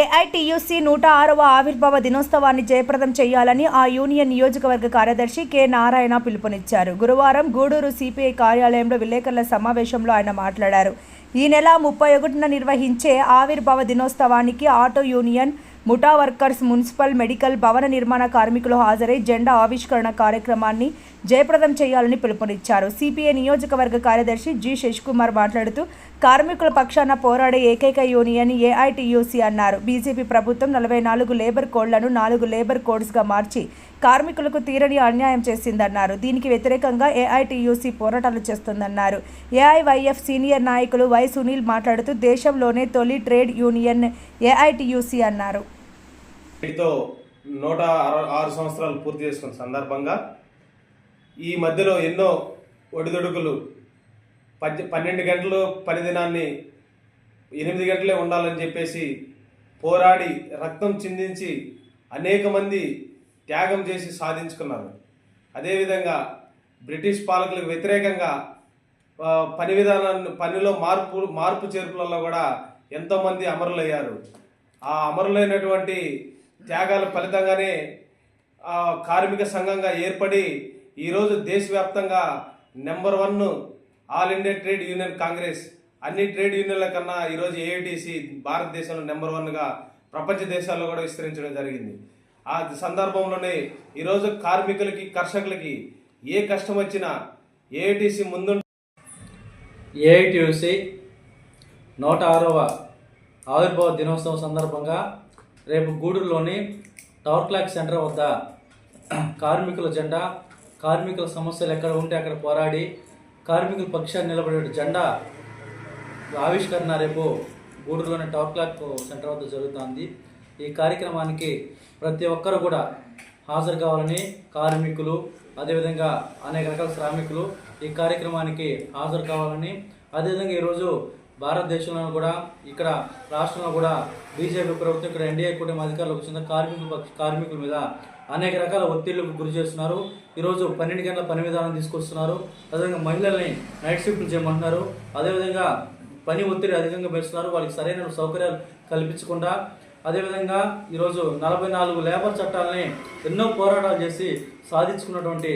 AITUC నూట ఆరవ ఆవిర్భావ దినోత్సవాన్ని జయప్రదం చేయాలని ఆ యూనియన్ నియోజకవర్గ కార్యదర్శి కె నారాయణ పిలుపునిచ్చారు. గురువారం గూడూరు సిపిఐ కార్యాలయంలో విలేకరుల సమావేశంలో ఆయన మాట్లాడారు. ఈ నెల ముప్పై ఒకటిన నిర్వహించే ఆవిర్భావ దినోత్సవానికి ఆటో యూనియన్ ముఠా వర్కర్స్ మున్సిపల్ మెడికల్ భవన నిర్మాణ కార్మికులు హాజరై జెండా ఆవిష్కరణ కార్యక్రమాన్ని జయప్రదం చేయాలని పిలుపునిచ్చారు. సిపిఐ నియోజకవర్గ కార్యదర్శి జి శశికుమార్ మాట్లాడుతూ కార్మికుల పక్షాన పోరాడే ఏకైక యూనియన్ ఏఐటియుసి అన్నారు. బీజేపీ ప్రభుత్వం నలభై నాలుగు లేబర్ కోడ్లను నాలుగు లేబర్ కోడ్స్గా మార్చి కార్మికులకు తీరని అన్యాయం చేసిందన్నారు. దీనికి వ్యతిరేకంగా ఏఐటీయూసీ పోరాటాలు చేస్తుందన్నారు. ఏఐవైఎఫ్ సీనియర్ నాయకులు వై సునీల్ మాట్లాడుతూ దేశంలోనే తొలి ట్రేడ్ యూనియన్ ఏఐటీయూసీ అన్నారు. వీటితో నూట ఆరు సంవత్సరాలు పూర్తి చేసుకున్న సందర్భంగా ఈ మధ్యలో ఎన్నో ఒడిదొడుకులు పద్దె పన్నెండు గంటలు పని దినాన్ని ఎనిమిది గంటలే ఉండాలని చెప్పేసి పోరాడి రక్తం చిందించి అనేక మంది త్యాగం చేసి సాధించుకున్నారు. అదేవిధంగా బ్రిటిష్ పాలకులకు వ్యతిరేకంగా పని విధానాన్ని పనిలో మార్పు మార్పు చేర్పులలో కూడా ఎంతోమంది అమరులయ్యారు. ఆ అమరులైనటువంటి త్యాగాల ఫలితంగానే కార్మిక సంఘంగా ఏర్పడి ఈరోజు దేశవ్యాప్తంగా number one all India trade union congress అన్ని ట్రేడ్ యూనియన్ల కన్నా ఈరోజు ఏఐటీసీ భారతదేశంలో నెంబర్ వన్గా ప్రపంచ దేశాల్లో కూడా విస్తరించడం జరిగింది. ఆ సందర్భంలోనే ఈరోజు కార్మికులకి కర్షకులకి ఏ కష్టం వచ్చినా ఏఐటీసీ ముందు ఏఐటియుసి నూట ఆరవ ఆవిర్భావ దినోత్సవం సందర్భంగా రేపు గూడూరులోని టవర్ క్లాక్ సెంటర్ వద్ద కార్మికుల జెండా కార్మికుల సమస్యలు ఎక్కడ ఉంటే అక్కడ పోరాడి కార్మికుల పక్షాన్ని నిలబడే జెండా ఆవిష్కరణ రేపు గూడూరులోని టవర్ క్లాక్ సెంటర్ వద్ద జరుగుతుంది. ఈ కార్యక్రమానికి ప్రతి ఒక్కరు కూడా హాజరు కావాలని కార్మికులు అదేవిధంగా అనేక రకాల శ్రామికులు ఈ కార్యక్రమానికి హాజరు కావాలని అదేవిధంగా ఈరోజు భారతదేశంలో కూడా ఇక్కడ రాష్ట్రంలో కూడా బీజేపీ ప్రభుత్వం ఇక్కడ ఎన్డీఏ కూటమి అధికారులకు వచ్చిన కార్మికుల పక్ష- కార్మికుల మీద అనేక రకాల ఒత్తిళ్ళకు గురి చేస్తున్నారు. ఈరోజు పన్నెండు గంటల పని విధానం తీసుకొస్తున్నారు. అదేవిధంగా మహిళల్ని నైట్ షిఫ్ట్లు చేయమంటున్నారు. అదేవిధంగా పని ఒత్తిడి అధికంగా పెంచుతున్నారు. వాళ్ళకి సరైన సౌకర్యాలు కల్పించకుండా అదేవిధంగా ఈరోజు నలభై నాలుగు లేబర్ చట్టాలని ఎన్నో పోరాటాలు చేసి సాధించుకున్నటువంటి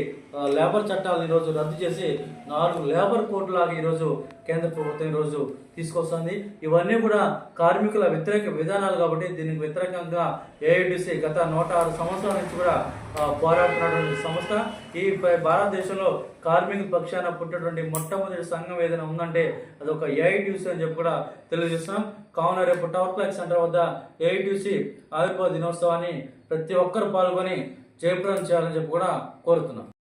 లేబర్ చట్టాలను ఈరోజు రద్దు చేసి నాలుగు లేబర్ కోడ్లాగా ఈరోజు కేంద్ర ప్రభుత్వం ఈరోజు తీసుకొస్తుంది. ఇవన్నీ కూడా కార్మికుల వ్యతిరేక విధానాలు కాబట్టి దీనికి వ్యతిరేకంగా ఏఐడిసి గత నూట ఆరు సంవత్సరాల నుంచి కూడా పోరాడుతున్నటువంటి సంస్థ. ఈ భారతదేశంలో కార్మిక పక్షాన పుట్టినటువంటి మొట్టమొదటి సంఘం ఏదైనా ఉందంటే అది ఒక ఏఐటిసి అని చెప్పి కూడా తెలియజేస్తున్నాం. కావున రేపు టవర్ క్లాక్ సెంటర్ వద్ద ఏఐటిసి ఆవిర్భావ దినోత్సవాన్ని ప్రతి ఒక్కరు పాల్గొని జయప్రదం చేయాలని చెప్పి కూడా కోరుతున్నాం.